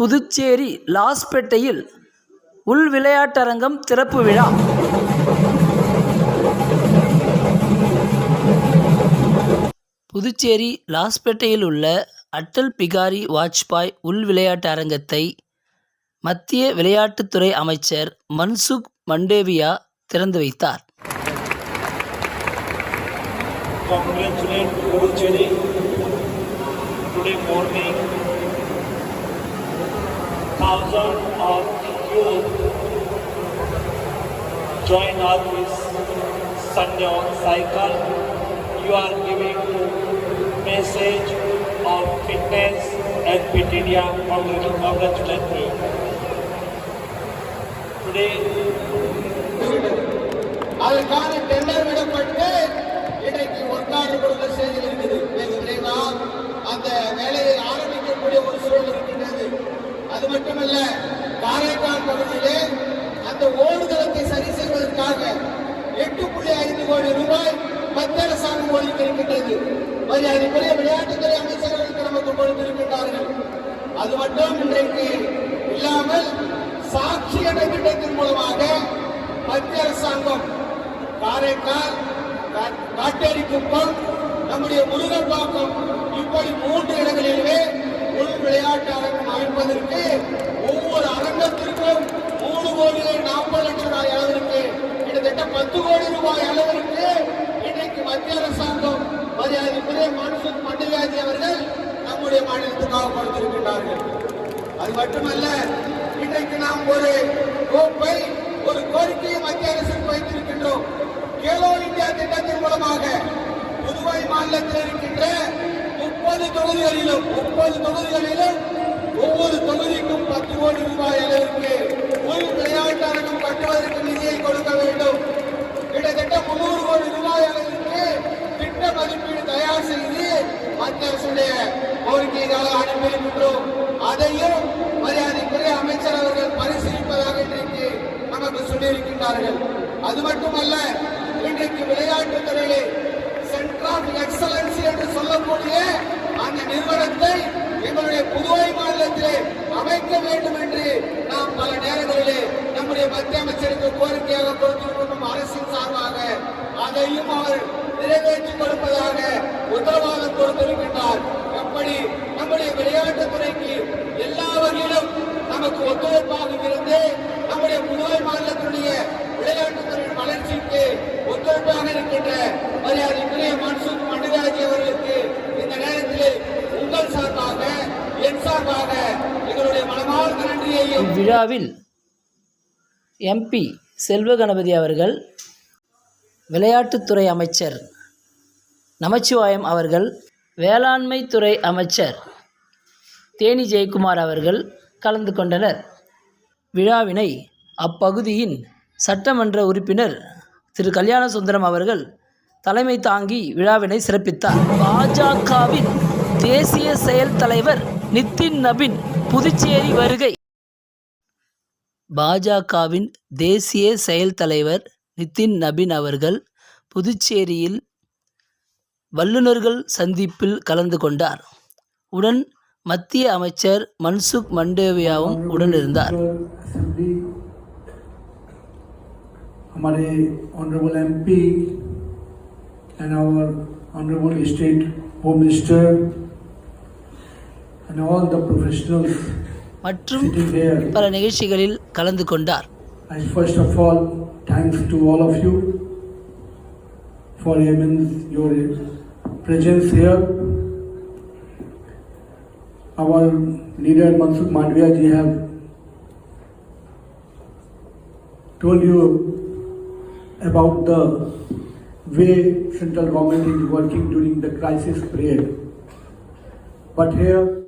புதுச்சேரி லாஸ்பேட்டையில் உள் விளையாட்டரங்கம் திறப்பு விழா புதுச்சேரி லாஸ்பேட்டையில் உள்ள அட்டல் பிகாரி வாஜ்பாய் உள் விளையாட்டு அரங்கத்தை மத்திய விளையாட்டுத்துறை அமைச்சர் மன்சுக் மண்டேவியா திறந்து வைத்தார் congratulate Puducherry today morning. Thousand of you join us this Sunday on cycle. You are giving message of fitness and fit India. the me. Today, I can't அது மட்டுமல்ல காரைக்கால் பகுதியிலே அந்த ஓடுதளத்தை சரி செய்வதற்காக எட்டு புள்ளி ஐந்து கோடி ரூபாய் மத்திய அரசாங்கம் ஒதுக்கியிருக்கின்றது மரியாதைக்குரிய விளையாட்டுத்துறை அமைச்சர்களுக்கு நமக்கு கொடுத்திருக்கின்றார்கள். அது மட்டும் இன்றைக்கு இல்லாமல் சாட்சி என்ற திட்டத்தின் மூலமாக மத்திய அரசாங்கம் காரைக்கால் காட்டேரி குப்பம் நம்முடைய முருகப்பாக்கம் இப்படி மூன்று இடங்களிலே உள் விளையாட்டு அரங்கம் அமைப்பதற்கு ஒவ்வொரு அரங்கத்திற்கும் மூணு கோடியே நாற்பது லட்சம் ரூபாய் அளவிற்கு கிட்டத்தட்ட பத்து கோடி ரூபாய் அளவிற்கு இன்றைக்கு மத்திய அரசாங்கம் மரியாதைக்குரிய மான்சூன் மண்டலாஜி அவர்கள் நம்முடைய மாநிலத்துக்காக கொடுத்திருக்கின்றார்கள். அது மட்டுமல்ல இன்றைக்கு நாம் ஒரு கோப்பை ஒரு கோரிக்கையை மத்திய அரசுக்கு வைத்திருக்கின்றோம் கேலோ இந்தியா திட்டத்தின் மூலமாக புதுவை மாநிலத்தில் இருக்கின்ற முப்பது தொகுதிகளிலும் ஒன்பது தொகுதிகளிலும் ஒவ்வொரு தொகுதிக்கும் பத்து கோடி ரூபாய் அளவிற்கு உள் விளையாட்டு கட்டுவதற்கு நிதியை கொடுக்க வேண்டும். கிட்டத்தட்ட முன்னூறு கோடி ரூபாய் அளவிற்கு திட்ட மதிப்பீடு தயார் செய்து மத்திய அரசுடைய கோரிக்கையாக அனுப்பியிருக்கின்றோம். அதையும் மரியாதைக்குரிய அமைச்சர் அவர்கள் பரிசீலிப்பதாக இன்றைக்கு நமக்கு சொல்லியிருக்கின்றார்கள். அது மட்டுமல்ல இன்றைக்கு விளையாட்டுத் துறையிலே சென்டர் ஆஃப் எக்ஸலன்சி என்று சொல்லக்கூடிய அந்த நிறுவனத்தை எங்களுடைய புதுவை மாநிலத்திலே அமைக்க வேண்டும் என்று நாம் பல நேரங்களிலே நம்முடைய மத்திய அமைச்சருக்கு கோரிக்கையாக கொடுத்திருக்கும் அரசின் சார்பாக. அதையும் அவர் நிறைவேற்றி கொடுப்பதாக உத்தரவாதம் கொடுத்திருக்கின்றார். இவ்விழாவில் எம்பி செல்வ கணபதி அவர்கள் விளையாட்டுத்துறை அமைச்சர் நமச்சிவாயம் அவர்கள் வேளாண்மை துறை அமைச்சர் தேனி ஜெயக்குமார் அவர்கள் கலந்து கொண்டனர். விழாவினை அப்பகுதியின் சட்டமன்ற உறுப்பினர் திரு. கல்யாண சுந்தரம் அவர்கள் தலைமை தாங்கி விழாவினை சிறப்பித்தார். பாஜகவின் தேசிய செயல் தலைவர் நிதின் நபின் புதுச்சேரி வருகை. பாஜகவின் தேசிய செயல் தலைவர் நிதின் நபின் அவர்கள் புதுச்சேரியில் வல்லுநர்கள் சந்திப்பில் கலந்து கொண்டார் உடன் மத்திய அமைச்சர் மன்சுக் மண்டேவியாவும் உடன் இருந்தார் असेंबली हमारे honourable MP and our honourable state home minister and all the professionals மற்றும் sitting here. பல நிகழ்ச்சிகளில் கலந்து கொண்டார் I first of all thanks to all of you for even your presence here. Our leader Mansukh Mandviya ji have told you about the way central government is working during the crisis period. But here